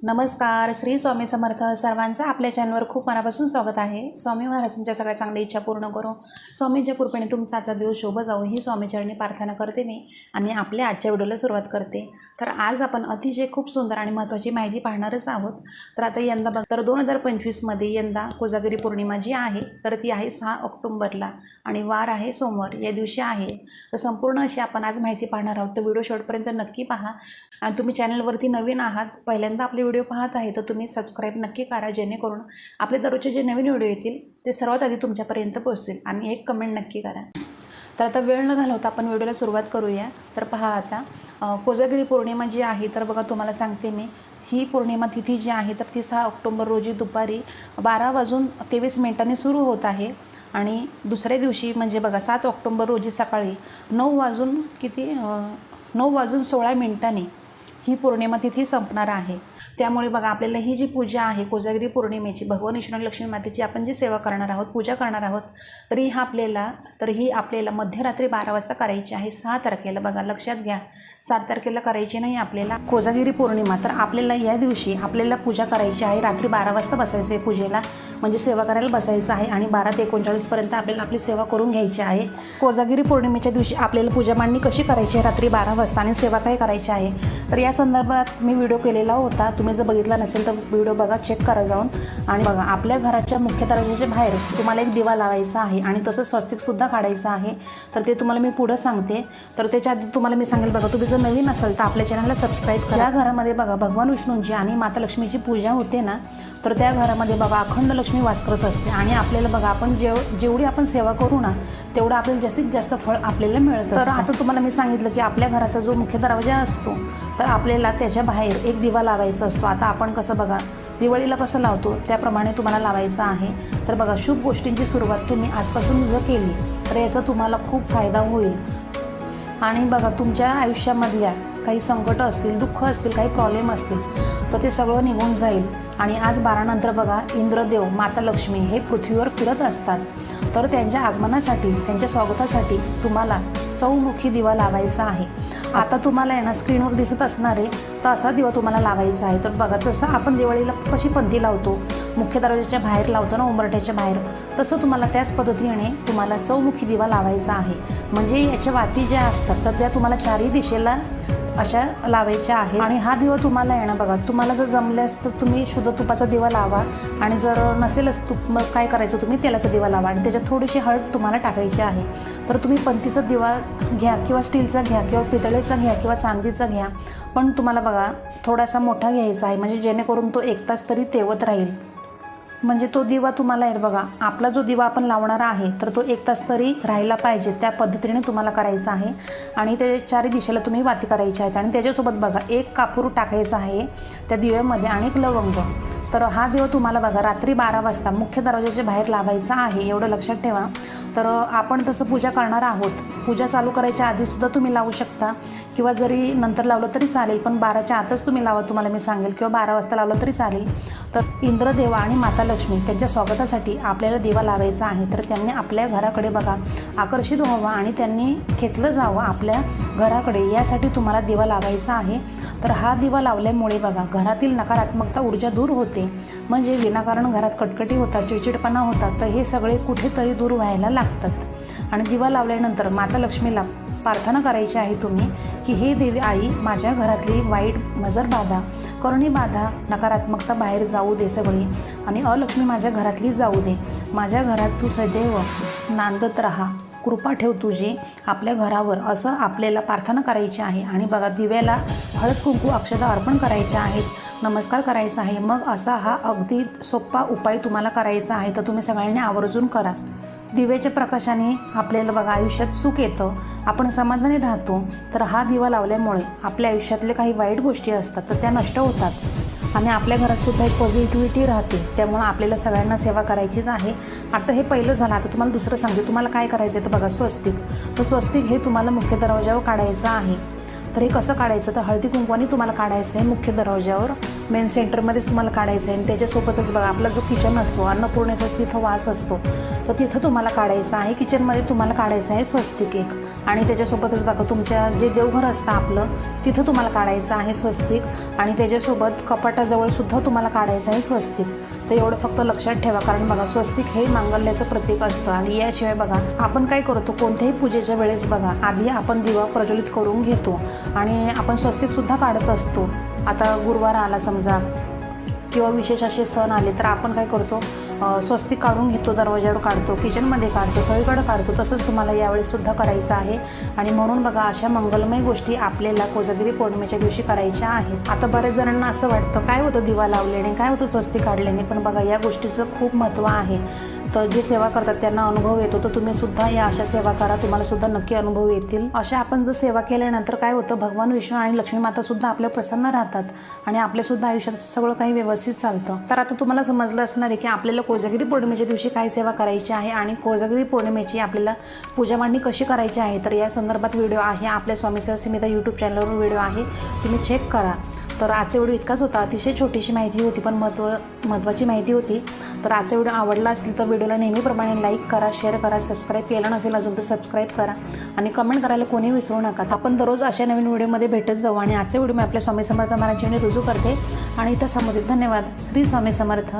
नमस्कार श्री स्वामी समर्थ सर्वांचं आपल्या चॅनलवर खूप मनापासून स्वागत आहे. स्वामी महाराज तुमच्या सगळ्या चांगल्या इच्छा पूर्ण करो. स्वामींच्या कृपेने तुमचा आजचा दिवस शोभ जाऊ ही स्वामीचरणी प्रार्थना करते मी आणि आपल्या आजच्या व्हिडिओला सुरुवात करते. तर आज आपण अतिशय खूप सुंदर आणि महत्त्वाची माहिती पाहणारच आहोत. तर आता यंदा बघ तर दोन हजार पंचवीसमध्ये यंदा कोजागिरी पौर्णिमा जी आहे तर ती आहे सहा ऑक्टोंबरला आणि वार आहे सोमवार या दिवशी आहे. तर संपूर्ण अशी आपण आज माहिती पाहणार आहोत. तर व्हिडिओ शेवटपर्यंत नक्की पहा. आणि तुम्ही चॅनलवरती नवीन आहात पहिल्यांदा आपले व्हिडिओ पाहत आहे तर तुम्ही सबस्क्राईब नक्की करा जेणेकरून आपले दररोजचे जे नवीन व्हिडिओ येतील ते सर्वात आधी तुमच्यापर्यंत पोहोचतील. आणि एक कमेंट नक्की करा. तर आता वेळ न घालवता आपण व्हिडिओला सुरुवात करूया. तर पहा आता कोजागिरी पौर्णिमा जी आहे तर बघा तुम्हाला सांगते मी. ही पौर्णिमा तिथी जी आहे तर ती सहा ऑक्टोंबर रोजी दुपारी बारा वाजून तेवीस मिनिटांनी सुरू होत आहे. आणि दुसऱ्या दिवशी म्हणजे बघा सात ऑक्टोंबर रोजी सकाळी नऊ वाजून किती नऊ वाजून सोळा मिनिटांनी ही पौर्णिमा तिथी संपणार आहे. त्यामुळे बघा आपल्याला ही जी पूजा आहे कोजागिरी पौर्णिमेची भगवान ईश्वर लक्ष्मी मातेची आपण जी सेवा करणार आहोत पूजा करणार आहोत तर ही आपल्याला तर ही आपल्याला मध्यरात्री बारा वाजता करायची आहे सहा तारखेला. बघा लक्षात घ्या सात तारखेला करायची नाही आपल्याला. कोजागिरी पौर्णिमा तर आपल्याला या दिवशी आपल्याला पूजा करायची आहे रात्री बारा वाजता बसायचं आहे पूजेला. म्हणजे सेवा करायला बसायचं आहे आणि बारा ते एकोणचाळीसपर्यंत आपल्याला आपली सेवा करून घ्यायची आहे. कोजागिरी पौर्णिमेच्या दिवशी आपल्याला पूजा मांडणी कशी करायची आहे? रात्री बारा वाजता आणि सेवा काय करायची आहे? तर या संदर्भात मी व्हिडिओ केलेला होता. तुम्ही जर बघितला नसेल तर व्हिडिओ बघा चेक करा जाऊन. आणि बघा आपल्या घराच्या मुख्य दरवाजाच्या बाहेर तुम्हाला एक दिवा लावायचा आहे आणि तसं स्वस्तिकसुद्धा काढायचं आहे. तर ते तुम्हाला मी पुढं सांगते. तर त्याच्या आधी तुम्हाला मी सांगेल बघा तुम्ही जर नवीन असाल तर आपल्या चॅनलला सबस्क्राईब करा. घरामध्ये बघा भगवान विष्णूंची आणि माता लक्ष्मीची पूजा होते ना तर त्या घरामध्ये बघा अखंड लक्ष्मी वास करत असते. आणि आपल्याला बघा आपण जेव जेवढी आपण सेवा करू ना तेवढं आपल्याला जास्तीत जास्त फळ आपल्याला मिळतं तर आता तुम्हाला मी सांगितलं की आपल्या घराचा जो मुख्य दरवाजा असतो तर आपल्याला त्याच्या बाहेर एक दिवा लावायचा असतो. आता आपण कसं बघा दिवाळीला कसं लावतो त्याप्रमाणे तुम्हाला लावायचं आहे. तर बघा शुभ गोष्टींची सुरुवात तुम्ही आजपासून जर केली तर याचा तुम्हाला खूप फायदा होईल. आणि बघा तुमच्या आयुष्यामधल्या काही संकट असतील दुःख असतील काही प्रॉब्लेम असतील तर ते सगळं निघून जाईल. आणि आज बारानंतर बघा इंद्रदेव माता लक्ष्मी हे पृथ्वीवर फिरत असतात. तर त्यांच्या आगमनासाठी त्यांच्या स्वागतासाठी तुम्हाला चौमुखी दिवा लावायचा आहे. आता तुम्हाला आहे ना स्क्रीनवर दिसत असणार आहे तर असा दिवा तुम्हाला लावायचा आहे. तर बघा जसं आपण दिवाळीला कशी पंथी लावतो मुख्य दरवाजाच्या बाहेर लावतो ना उंबरठ्याच्या बाहेर तसं तुम्हाला त्याच पद्धतीने तुम्हाला चौमुखी दिवा लावायचा आहे. म्हणजे याच्या वाती ज्या असतात तर त्या तुम्हाला चारही दिशेला अशा लावायच्या आहेत. आणि हा दिवा तुम्हाला येणं बघा. तुम्हाला जर जमल्यास तर तुम्ही शुद्ध तुपाचा दिवा लावा. आणि जर नसेलच तुप मग काय करायचं तुम्ही? तेलाचा दिवा लावा. आणि त्याच्यात थोडीशी हळद तुम्हाला टाकायची आहे. तर तुम्ही पंथीचा दिवा घ्या किंवा स्टीलचा घ्या किंवा पितळेचा घ्या किंवा चांदीचा घ्या. पण तुम्हाला बघा थोडासा मोठा घ्यायचा आहे. म्हणजे जेणेकरून तो एक तास तरी तेवत राहील. म्हणजे तो दिवा तुम्हाला आहे बघा आपला जो दिवा आपण लावणार आहे तर तो एक तास तरी राहायला पाहिजे. त्या पद्धतीने तुम्हाला करायचा आहे. आणि ते चारी दिशेला तुम्ही वाती करायची आहेत. आणि त्याच्यासोबत बघा एक कापूर टाकायचा आहे त्या दिव्यामध्ये आणि एक लवंग. तर हा दिवा तुम्हाला बघा रात्री बारा वाजता मुख्य दरवाजाच्या बाहेर लावायचा आहे एवढं लक्षात ठेवा. तर आपण तसं पूजा करणार आहोत. पूजा चालू करायच्या आधीसुद्धा तुम्ही लावू शकता. किंवा जरी नंतर लावलं तरी चालेल पण बाराच्या आतच तुम्ही लावा तुम्हाला मी सांगेल. किंवा बारा वाजता लावलं तरी चालेल. तर इंद्रदेवा आणि माता लक्ष्मी त्यांच्या स्वागतासाठी आपल्याला दिवा लावायचा आहे. तर त्यांनी आपल्या घराकडे बघा आकर्षित व्हावं आणि त्यांनी खेचलं जावं आपल्या घराकडे. यासाठी तुम्हाला दिवा लावायचा आहे. तर हा दिवा लावल्यामुळे बघा घरातील नकारात्मकता ऊर्जा दूर होते. म्हणजे विनाकारण घरात कटकटी होतात चिडचिडपणा होतात. तर हे सगळे कुठेतरी दूर व्हायला लागतात. आणि दिवा लावल्यानंतर माता लक्ष्मीला प्रार्थना करायची आहे तुम्ही की हे देवी आई माझ्या घरातली वाईट मजर बाधा करणी बाधा नकारात्मकता बाहेर जाऊ दे सगळी आणि अलक्ष्मी माझ्या घरातली जाऊ दे. माझ्या घरात तू सदैव नांदत राहा. कृपा ठेव तुझी आपल्या घरावर. असं आपल्याला प्रार्थना करायची आहे. आणि बघा दिव्याला हळद कुंकू अक्षता अर्पण करायच्या आहेत. नमस्कार करायचा आहे. मग असा हा अगदी सोपा उपाय तुम्हाला करायचा आहे. तर तुम्ही सगळ्यांनी आवर्जून करा. दिव्याच्या प्रकाशाने आपल्याला बघा आयुष्यात सुख येतं. आपण समाधानी राहतो तर हा दिवा लावल्यामुळे आपल्या आयुष्यातले काही वाईट गोष्टी असतात तर त्या नष्ट होतात. आणि आपल्या घरातसुद्धा एक पॉझिटिव्हिटी राहते त्यामुळं आपल्याला सगळ्यांना सेवा करायचीच आहे. आता हे पहिलं झालं आता तुम्हाला दुसरं सांगते तुम्हाला काय करायचं आहे तर बघा स्वस्तिक. तर स्वस्तिक हे तुम्हाला मुख्य दरवाजावर काढायचं आहे. तर हे कसं काढायचं? तर हळदी कुंकवाने तुम्हाला काढायचं आहे मुख्य दरवाज्यावर. मेन सेंटरमध्येच तुम्हाला काढायचं आहे आणि त्याच्यासोबतच बघा आपला जो किचन असतो अन्नपूर्णेचा तिथं वास असतो. तर तिथं तुम्हाला काढायचं आहे. किचनमध्ये तुम्हाला काढायचं आहे स्वस्तिक एक. आणि त्याच्यासोबतच बघा तुमच्या जे देवघर असतं आपलं तिथं तुम्हाला काढायचं आहे स्वस्तिक. आणि त्याच्यासोबत कपाटाजवळसुद्धा तुम्हाला काढायचं आहे स्वस्तिक. तर एवढं फक्त लक्षात ठेवा कारण बघा स्वस्तिक हे मांगल्याचं प्रतीक असतं. आणि याशिवाय बघा आपण काय करतो कोणत्याही पूजेच्या वेळेस बघा आधी आपण दिवा प्रज्वलित करून घेतो. आणि आपण स्वस्तिकसुद्धा काढत असतो. आता गुरुवार आला समजा किंवा विशेष असे सण आले तर आपण काय करतो स्वस्तिक काढून घेतो दरवाज्यावर काढतो किचनमध्ये काढतो सगळीकडे काढतो तसंच तुम्हाला यावेळीसुद्धा करायचं आहे. आणि म्हणून बघा अशा मंगलमय गोष्टी आपल्याला कोजागिरी पौर्णिमेच्या दिवशी करायच्या आहेत. आता बऱ्याच जणांना असं वाटतं काय होतं दिवा लावल्याने? काय होतं स्वस्तिक काढल्याने? पण बघा या गोष्टीचं खूप महत्त्व आहे. तर जे सेवा करतात त्यांना अनुभव येतो तर तुम्ही सुद्धा या अशा सेवा करा. तुम्हाला सुद्धा नक्की अनुभव येतील. अशा आपण जर सेवा केल्यानंतर काय होतं भगवान विष्णू आणि लक्ष्मी माता सुद्धा आपल्या प्रसन्न राहतात आणि आपल्या सुद्धा आयुष्यात सगळं काही व्यवस्थित चालतं. तर आता तुम्हाला समजलं असणार आहे की आपल्याला कोजागिरी पौर्णिमेच्या दिवशी काय सेवा करायची आहे आणि कोजागिरी पौर्णिमेची आपल्याला पूजा मांडणी कशी करायची आहे तर या संदर्भात व्हिडिओ आहे. आपल्या स्वामी सरस्मिता यूट्यूब चॅनलवर व्हिडिओ आहे. तुम्ही चेक करा. तर आजचा व्हिडिओ इतकाच होता. अतिशय छोटीशी माहिती होती पण महत्त्व महत्त्वाची माहिती होती. तर आजचा व्हिडिओ आवडला असेल तर व्हिडिओला नेहमीप्रमाणे लाईक करा शेअर करा सबस्क्राईब केलं नसेल अजून तर सबस्क्राईब करा. आणि कमेंट करायला कोणी विसरू नका. आपण दररोज अशा नवीन व्हिडिओमध्ये भेटत जाऊ आणि आजचा व्हिडिओ मी आपल्या स्वामी समर्थ महाराजांनी रुजू करते. आणि इथं समोर धन्यवाद. श्री स्वामी समर्थ.